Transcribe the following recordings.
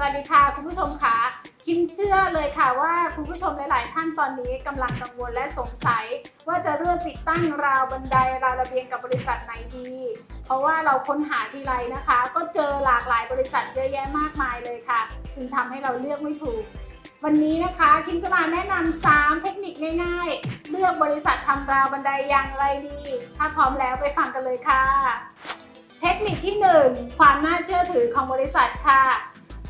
สวัสดีค่ะคุณผู้ชมคะคิมเชื่อเลยค่ะว่าคุณผู้ชมหลาย ๆ ท่านตอนนี้กำลังกังวลและสงสัย ว่าจะเริ่มติดตั้งราวบันไดราวระเบียงกับบริษัทไหนดี เพราะว่าเราค้นหาทีไรนะคะ ก็เจอหลากหลายบริษัทเยอะแยะมากมายเลยค่ะจึงทำให้เราเลือกไม่ถูก วันนี้นะคะคิมจะมาแนะนำ3เทคนิคง่าย ๆ เลือกบริษัททำราวบันไดอย่างไรดี ถ้าพร้อมแล้วไปฟังกันเลยค่ะ เทคนิคที่ 1 ความน่าเชื่อถือของบริษัทค่ะ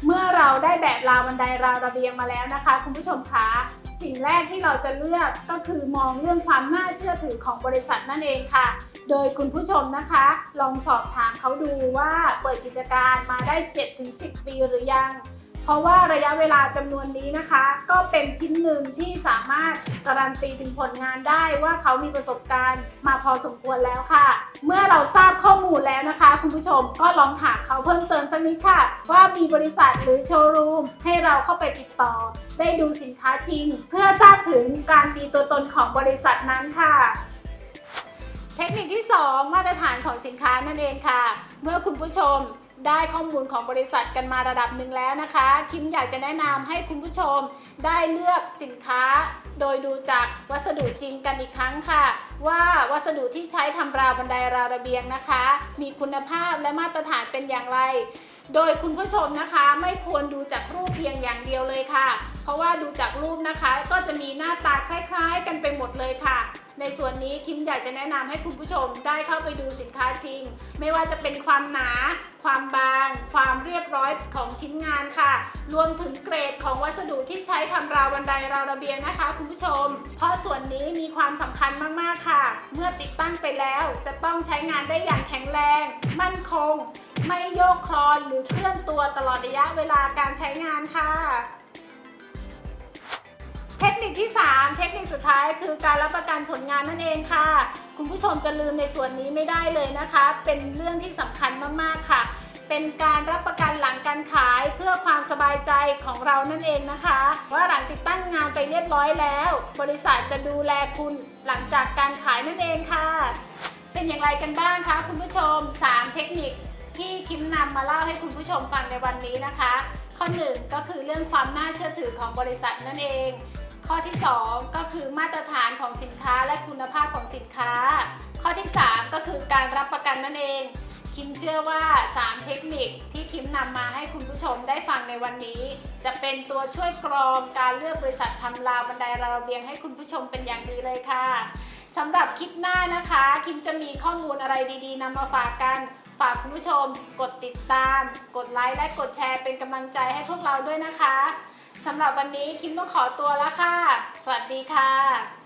เมื่อเราได้แบบราวบันไดราวระเบียงมาแล้วนะคะ คุณผู้ชมคะสิ่งแรกที่เราจะเลือกก็คือมองเรื่องความน่าเชื่อถือของบริษัทนั่นเองค่ะ โดยคุณผู้ชมนะคะ ลองสอบถามเขาดูว่าเปิดกิจการมาได้ 7-10 ปีหรือยัง เพราะว่าระยะเวลาจำนวนนี้นะคะ ก็เป็นชิ้นหนึ่งที่สามารถการันตีถึงผลงานได้ว่าเขามีประสบการณ์มาพอสมควรแล้วค่ะ เมื่อเราทราบข้อมูลแล้วนะคะ คุณผู้ชมก็ลองถามเขาเพิ่มเติมสักนิดค่ะ ว่ามีบริษัทหรือโชว์รูมให้เราเข้าไปติดต่อ ได้ดูสินค้าจริง เพื่อทราบถึงการมีตัวตนของบริษัทนั้นค่ะเทคนิคที่ 2 มาตรฐานของสินค้านั่นเองค่ะ เมื่อคุณผู้ชม ได้ข้อมูลของบริษัทกันมาระดับหนึ่งแล้วนะคะ คิมอยากจะแนะนำให้คุณผู้ชมได้เลือกสินค้า โดยดูจากวัสดุจริงกันอีกครั้งค่ะ ว่าวัสดุที่ใช้ทำราวบันไดราวระเบียงนะคะ มีคุณภาพและมาตรฐานเป็นอย่างไร โดยคุณผู้ชมนะคะไม่ควรดูจากรูปเพียงอย่างเดียวเลยค่ะ เพราะว่าดูจากรูปนะคะก็จะมีหน้าตาคล้าย ๆ กันไปหมดเลยค่ะ ในส่วนนี้คิมอยากจะแนะนำให้คุณผู้ชมได้เข้าไปดูสินค้าจริง ไม่ว่าจะเป็นความหนา ความบาง ความเรียบร้อยของชิ้นงานค่ะ รวมถึงเกรดของวัสดุที่ใช้ทำราวบันไดราวระเบียงนะคะ คุณผู้ชม เพราะส่วนนี้มีความสำคัญมากๆค่ะ เมื่อติดตั้งไปแล้วจะต้องใช้งานได้อย่างแข็งแรง มั่นคง ไม่โยกคลอนหรือเคลื่อนตัวตลอดระยะเวลาการใช้งานค่ะ ที่ 3 เทคนิคสุดท้ายคือการรับประกันผลงานนั่นเองค่ะ คุณผู้ชมจะลืมในส่วนนี้ไม่ได้เลยนะคะ เป็นเรื่องที่สำคัญมากๆค่ะ เป็นการรับประกันหลังการขายเพื่อความสบายใจของเรานั่นเองนะคะ ว่าหลังติดตั้งงานไปเรียบร้อยแล้ว บริษัทจะดูแลคุณหลังจากการขายนั่นเองค่ะ เป็นอย่างไรกันบ้างคะคุณผู้ชม 3 เทคนิคที่คิมนำมาเล่าให้คุณผู้ชมฟังในวันนี้นะคะ ข้อ 1 ก็คือเรื่องความน่าเชื่อถือของบริษัทนั่นเอง ข้อที่ 2 ก็คือมาตรฐานของสินค้าและคุณภาพของสินค้า ข้อที่ 3 ก็คือการรับประกันนั่นเอง คิมเชื่อว่า 3 เทคนิคที่คิมนำมาให้คุณผู้ชมได้ฟังในวันนี้ จะเป็นตัวช่วยกรองการเลือกบริษัททำราวบันไดราวระเบียงให้คุณผู้ชมเป็นอย่างดีเลยค่ะสำหรับคลิปหน้านะคะ คิมจะมีข้อมูลอะไรดีๆนำมาฝากกันฝากคุณผู้ชม กดติดตาม กดไลค์และกดแชร์เป็นกำลังใจให้พวกเราด้วยนะคะ สำหรับวันนี้คิมต้องขอตัวแล้วค่ะ สวัสดีค่ะ